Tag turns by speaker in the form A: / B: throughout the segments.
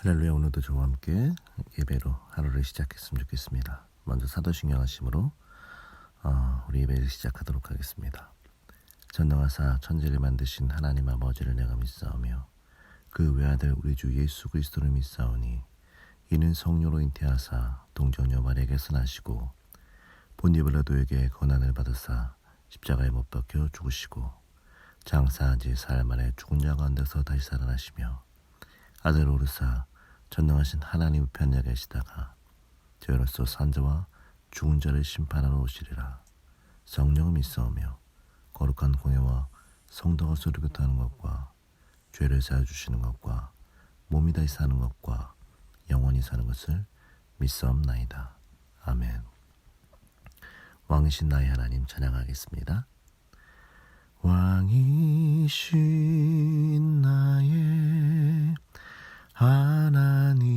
A: 할렐루야 오늘도 저와 함께 예배로 하루를 시작했으면 좋겠습니다. 먼저 사도신경 하심으로 어, 우리 예배를 시작하도록 하겠습니다. 전능하사 천지를 만드신 하나님 아버지를 내가 믿사오며 그 외아들 우리 주 예수 그리스도를 믿사오니 이는 성령으로 잉태하사 동정녀 마리에게서 나시고 본디블라도에게 고난을 받으사 십자가에 못 박혀 죽으시고 장사한 지 사흘 만에 죽은 자 가운데서 다시 살아나시며 아들 오르사 전능하신 하나님 우편에 계시다가 저희로서 산자와 죽은 자를 심판하러 오시리라. 성령을 믿사오며 거룩한 공예와 성도가 소리고 타는 것과 죄를 사여 주시는 것과 몸이 다시 사는 것과 영원히 사는 것을 믿사옵나이다. 아멘. 왕이신 나의 하나님 찬양하겠습니다. 왕이신 나의 하나님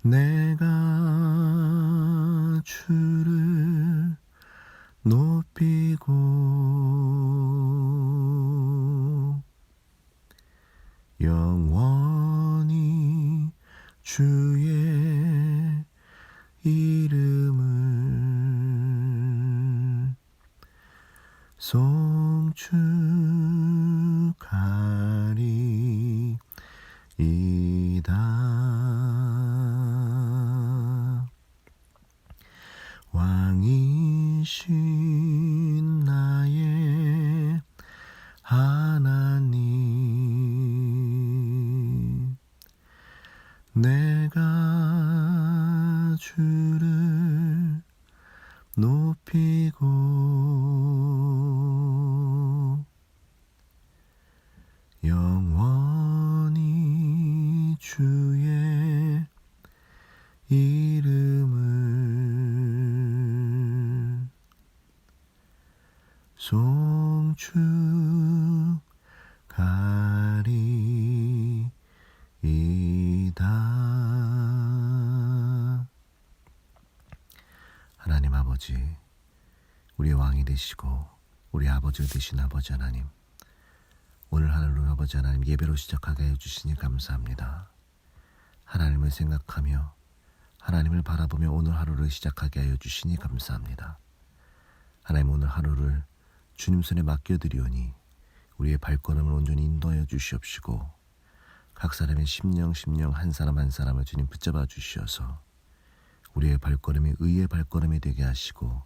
A: 내가 주를 높이고 영원히 주의 이름을 송축 하나님 내가 주를 높이고 영원히 주의 이름을 송축하리이다 하나님 아버지 우리 왕이 되시고 우리 아버지 되신 아버지 하나님 오늘 하늘로 아버지 하나님 예배로 시작하게 해주시니 감사합니다. 하나님을 생각하며 하나님을 바라보며 오늘 하루를 시작하게 하여 주시니 감사합니다. 하나님 오늘 하루를 주님 손에 맡겨드리오니 우리의 발걸음을 온전히 인도하여 주시옵시고 각 사람의 심령 심령 한 사람 한 사람을 주님 붙잡아 주시어서 우리의 발걸음이 의의 발걸음이 되게 하시고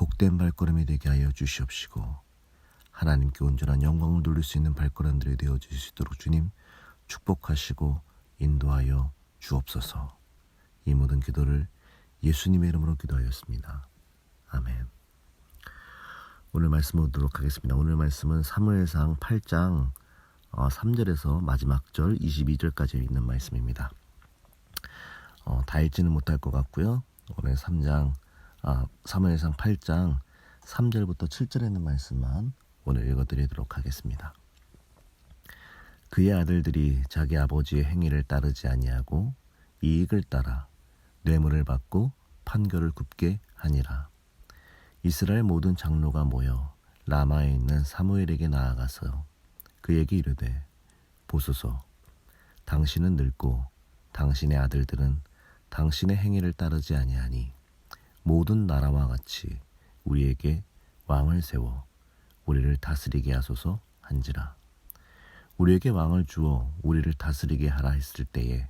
A: 복된 발걸음이 되게 하여 주시옵시고 하나님께 온전한 영광을 돌릴 수 있는 발걸음들이 되어 주실 수 있도록 주님 축복하시고 인도하여 주옵소서. 이 모든 기도를 예수님의 이름으로 기도하였습니다. 아멘. 오늘 말씀 보도록 하겠습니다. 오늘 말씀은 사무엘상 8장 3절에서 마지막 절 22절까지 있는 말씀입니다. 어, 다 읽지는 못할 것 같고요. 오늘 3장 아, 사무엘상 8장 3절부터 7절에 있는 말씀만 오늘 읽어드리도록 하겠습니다. 그의 아들들이 자기 아버지의 행위를 따르지 아니하고 이익을 따라 뇌물을 받고 판결을 굽게 하니라. 이스라엘 모든 장로가 모여 라마에 있는 사무엘에게 나아가서 그에게 이르되 보소서 당신은 늙고 당신의 아들들은 당신의 행위를 따르지 아니하니 모든 나라와 같이 우리에게 왕을 세워 우리를 다스리게 하소서 한지라. 우리에게 왕을 주어 우리를 다스리게 하라 했을 때에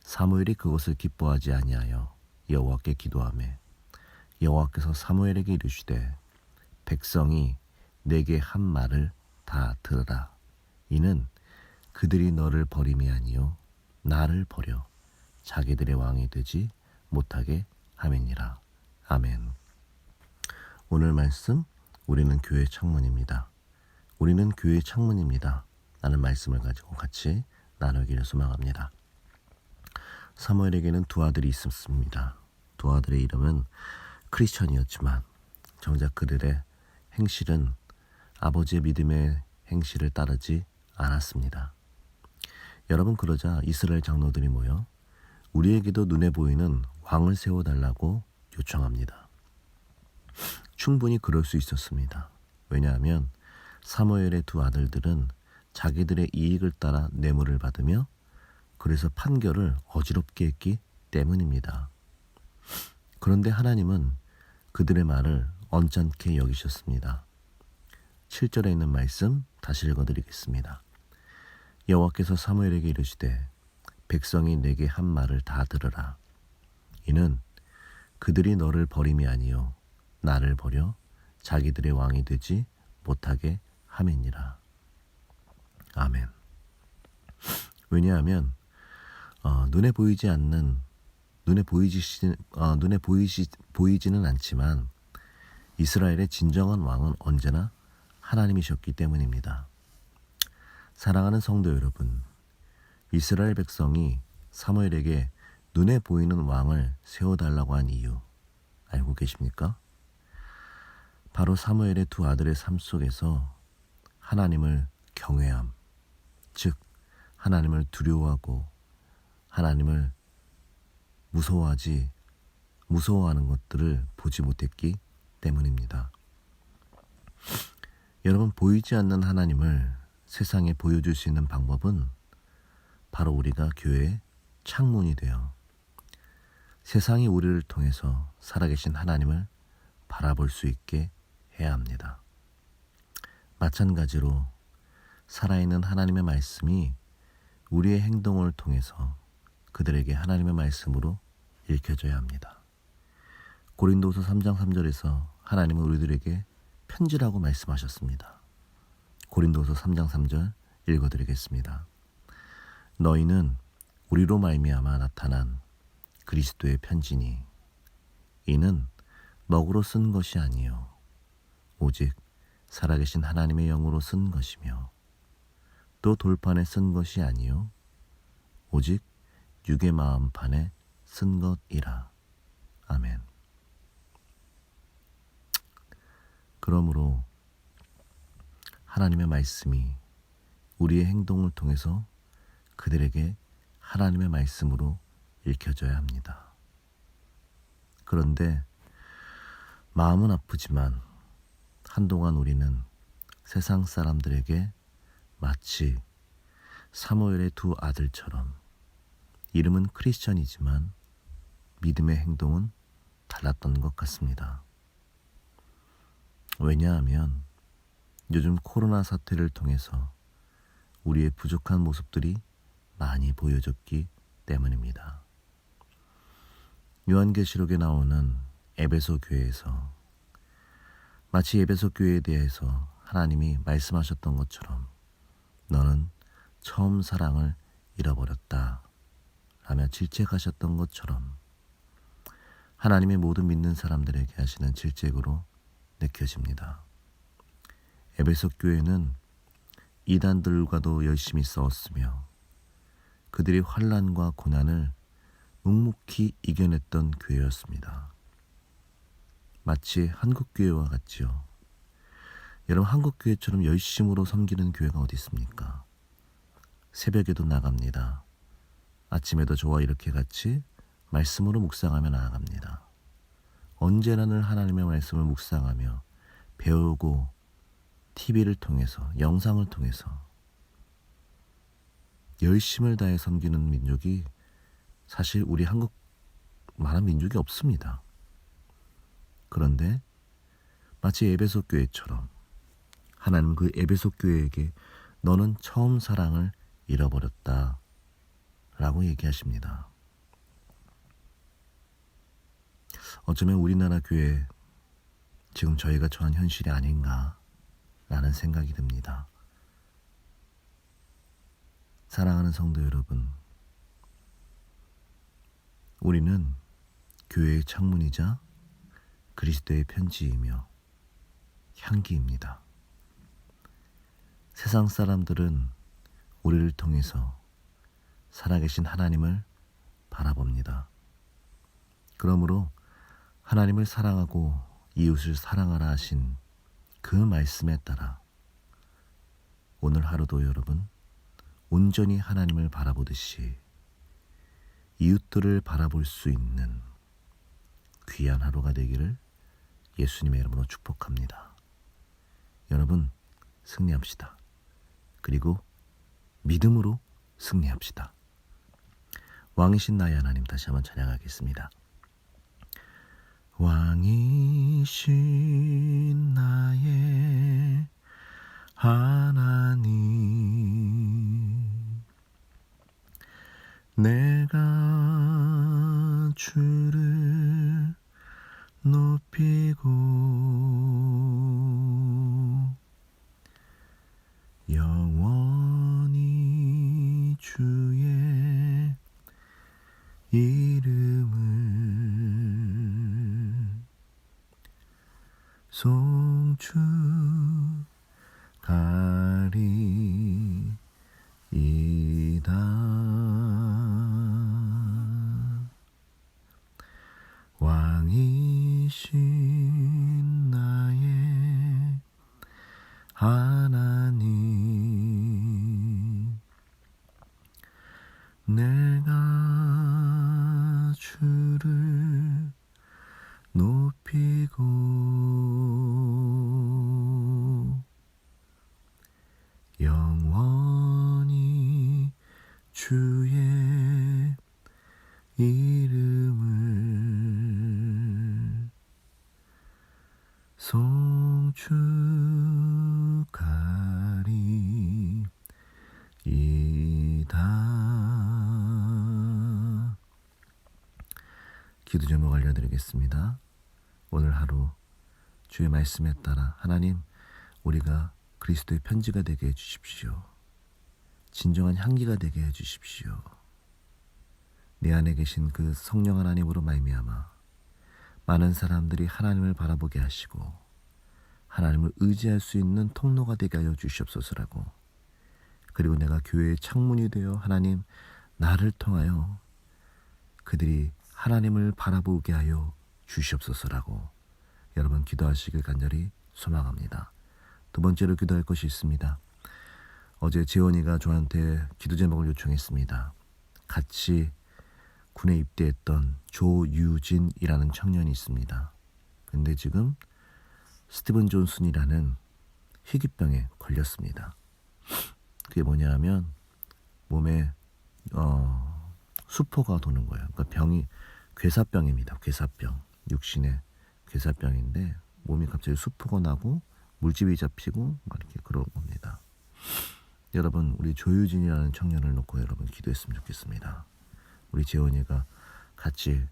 A: 사무엘이 그것을 기뻐하지 아니하여 여호와께 기도하매 여호와께서 사무엘에게 이르시되 백성이 내게 한 말을 다 들으라. 이는 그들이 너를 버림이 아니요 나를 버려 자기들의 왕이 되지 못하게 함이니라 아멘 오늘 말씀 우리는 교회 창문입니다. 우리는 교회 창문입니다. 라는 말씀을 가지고 같이 나누기를 소망합니다. 사무엘에게는 두 아들이 있었습니다. 두 아들의 이름은 크리스천이었지만 정작 그들의 행실은 아버지의 믿음의 행실을 따르지 않았습니다. 여러분 그러자 이스라엘 장로들이 모여 우리에게도 눈에 보이는 왕을 세워달라고 요청합니다. 충분히 그럴 수 있었습니다. 왜냐하면 사무엘의 두 아들들은 자기들의 이익을 따라 뇌물을 받으며 그래서 판결을 어지럽게 했기 때문입니다. 그런데 하나님은 그들의 말을 언짢게 여기셨습니다. 7절에 있는 말씀 다시 읽어드리겠습니다. 여호와께서 사무엘에게 이르시되 백성이 내게 한 말을 다 들으라. 이는 그들이 너를 버림이 아니요 나를 버려 자기들의 왕이 되지 못하게 함이니라. 아멘. 왜냐하면 어, 눈에 보이지 않는 눈에 보이지 어, 눈에 보이지 보이지는 않지만 이스라엘의 진정한 왕은 언제나 하나님이셨기 때문입니다. 사랑하는 성도 여러분, 이스라엘 백성이 사무엘에게 눈에 보이는 왕을 세워달라고 한 이유 알고 계십니까? 바로 사무엘의 두 아들의 삶 속에서 하나님을 경외함, 즉 하나님을 두려워하고 하나님을 무서워하지 무서워하는 것들을 보지 못했기 때문입니다. 여러분 보이지 않는 하나님을 세상에 보여줄 수 있는 방법은 바로 우리가 교회의 창문이 되어 세상이 우리를 통해서 살아계신 하나님을 바라볼 수 있게 해야 합니다. 마찬가지로 살아있는 하나님의 말씀이 우리의 행동을 통해서 그들에게 하나님의 말씀으로 읽혀져야 합니다. 고린도서 3장 3절에서 하나님은 우리들에게 편지라고 말씀하셨습니다. 고린도서 3장 3절 읽어드리겠습니다. 너희는 우리로 말미암아 나타난 그리스도의 편지니 이는 먹으로 쓴 것이 아니요 오직 살아계신 하나님의 영으로 쓴 것이며 또 돌판에 쓴 것이 아니요 오직 육의 마음판에 쓴 것이라 아멘. 그러므로 하나님의 말씀이 우리의 행동을 통해서 그들에게 하나님의 말씀으로 읽혀져야 합니다. 그런데 마음은 아프지만 한동안 우리는 세상 사람들에게 마치 사무엘의 두 아들처럼 이름은 크리스천이지만 믿음의 행동은 달랐던 것 같습니다. 왜냐하면 요즘 코로나 사태를 통해서 우리의 부족한 모습들이 많이 보여졌기 때문입니다. 요한계시록에 나오는 에베소 교회에서 마치 에베소 교회에 대해서 하나님이 말씀하셨던 것처럼 너는 처음 사랑을 잃어버렸다 라며 질책하셨던 것처럼 하나님의 모든 믿는 사람들에게 하시는 질책으로 느껴집니다. 에베소 교회는 이단들과도 열심히 싸웠으며 그들이 환란과 고난을 묵묵히 이겨냈던 교회였습니다. 마치 한국 교회와 같지요. 여러분 한국 교회처럼 열심으로 섬기는 교회가 어디 있습니까? 새벽에도 나갑니다. 아침에도 저와 이렇게 같이 말씀으로 묵상하며 나아갑니다. 언제나는 하나님의 말씀을 묵상하며 배우고 TV를 통해서 영상을 통해서 열심을 다해 섬기는 민족이 사실 우리 한국만한 민족이 없습니다. 그런데 마치 에베소 교회처럼 하나님 그 에베소 교회에게 너는 처음 사랑을 잃어버렸다 라고 얘기하십니다. 어쩌면 우리나라 교회 지금 저희가 처한 현실이 아닌가 라는 생각이 듭니다. 사랑하는 성도 여러분, 우리는 교회의 창문이자 그리스도의 편지이며 향기입니다. 세상 사람들은 우리를 통해서 살아계신 하나님을 바라봅니다. 그러므로 하나님을 사랑하고 이웃을 사랑하라 하신 그 말씀에 따라 오늘 하루도 여러분 온전히 하나님을 바라보듯이 이웃들을 바라볼 수 있는 귀한 하루가 되기를 예수님의 이름으로 축복합니다. 여러분 승리합시다. 그리고 믿음으로 승리합시다. 왕이신 나의 하나님 다시 한번 찬양하겠습니다. 왕이신 나의 하나님 내가 주를 높이고 왕이신 나의 하나님. 내가 주를 높이고 영원히 주의 이름 기도 제목 알려드리겠습니다. 오늘 하루 주의 말씀에 따라 하나님 우리가 그리스도의 편지가 되게 해주십시오. 진정한 향기가 되게 해주십시오. 내 안에 계신 그 성령 하나님으로 말미암아 많은 사람들이 하나님을 바라보게 하시고 하나님을 의지할 수 있는 통로가 되게 하여 주시옵소서라고 그리고 내가 교회의 창문이 되어 하나님 나를 통하여 그들이 하나님을 바라보게 하여 주시옵소서라고 여러분 기도하시길 간절히 소망합니다. 두 번째로 기도할 것이 있습니다. 어제 재원이가 저한테 기도 제목을 요청했습니다. 같이 군에 입대했던 조유진이라는 청년이 있습니다. 근데 지금 스티븐 존슨이라는 희귀병에 걸렸습니다. 그게 뭐냐 하면 몸에 어, 수포가 도는 거예요. 그러니까 병이 괴사병입니다. 괴사병. 육신의 괴사병인데 몸이 갑자기 수포가 나고 물집이 잡히고 막 이렇게 그런 겁니다. 여러분 우리 조유진이라는 청년을 놓고 여러분 기도했으면 좋겠습니다. 우리 재원이가 같이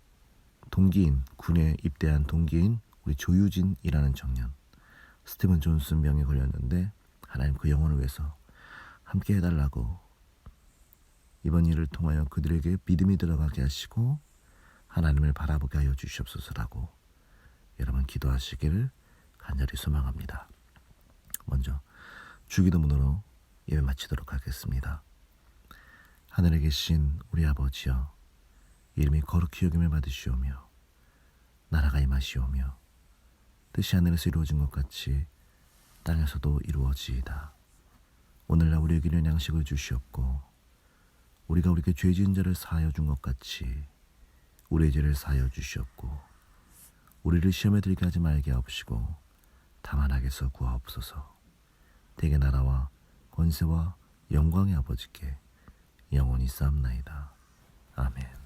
A: 동기인 군에 입대한 동기인 우리 조유진이라는 청년 스티븐 존슨 병에 걸렸는데 하나님 그 영혼을 위해서 함께 해달라고 이번 일을 통하여 그들에게 믿음이 들어가게 하시고 하나님을 바라보게 하여 주시옵소서라고 여러분 기도하시기를 간절히 소망합니다. 먼저 주기도문으로 예배 마치도록 하겠습니다. 하늘에 계신 우리 아버지여 이름이 거룩히 여김을 받으시오며 나라가 임하시오며 뜻이 하늘에서 이루어진 것 같이 땅에서도 이루어지이다. 오늘날 우리에게 이른 양식을 주시옵고 우리가 우리에게 죄 지은 자를 사하여 준 것 같이 우리의 죄를 사하여 주시옵고 우리를 시험에 들게 하지 말게 하옵시고 다만 악에서 구하옵소서 대개 나라와 권세와 영광의 아버지께 영원히 쌓옵나이다. 아멘